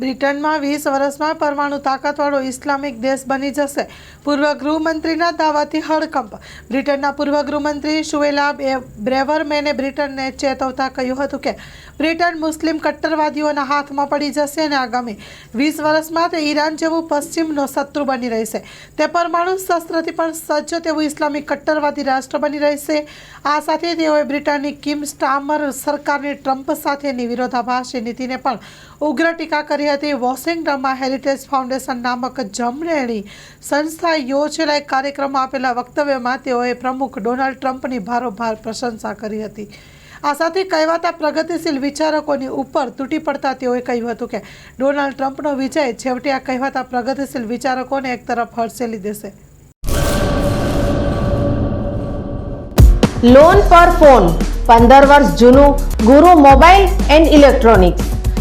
બ્રિટનમાં વીસ વર્ષમાં પરમાણુ તાકાતવાળો ઇસ્લામિક દેશ બની જશે. પૂર્વ ગૃહમંત્રીના દાવાથી હડકંપ. બ્રિટનના પૂર્વ ગૃહમંત્રી શુએલા બ્રેવરમેને બ્રિટનને ચેતવતા કહ્યું હતું કે, બ્રિટન મુસ્લિમ કટ્ટરવાદીઓના હાથમાં પડી જશે અને આગામી વીસ વર્ષમાં તે ઈરાન જેવું પશ્ચિમનો શત્રુ બની રહેશે. તે પરમાણુ શસ્ત્રથી પણ સજ્જ તેવું ઇસ્લામિક કટ્ટરવાદી રાષ્ટ્ર બની રહેશે. આ સાથે તેઓએ બ્રિટનની કિમ સ્ટામર સરકારની ટ્રમ્પ સાથેની વિરોધાભાસી નીતિને પણ ઉગ્ર ટીકા કરી હતી વોશિંગ્ટનમાં હેરિટેજ ફાઉન્ડેશન નામક જમણેણી સંસ્થાએ યોજેલા એક કાર્યક્રમમાં આપેલા વક્તવ્યમાં તેઓએ પ્રમુખ ડોનાલ્ડ ટ્રમ્પની ભારોભાર પ્રશંસા કરી હતી. આ સાથે કહેવાતા પ્રગતિશીલ વિચારકોની ઉપર તૂટી પડતા તેઓએ કહ્યું હતું કે ડોનાલ્ડ ટ્રમ્પનો વિજય છેવટે આ કહેવાતા પ્રગતિશીલ વિચારકોને એક તરફ હડસેલી દેશે. લોન પર ફોન પંદર વર્ષ જૂનું, ગુરુ મોબાઈલ એન્ડ ઇલેક્ટ્રોનિક્સ.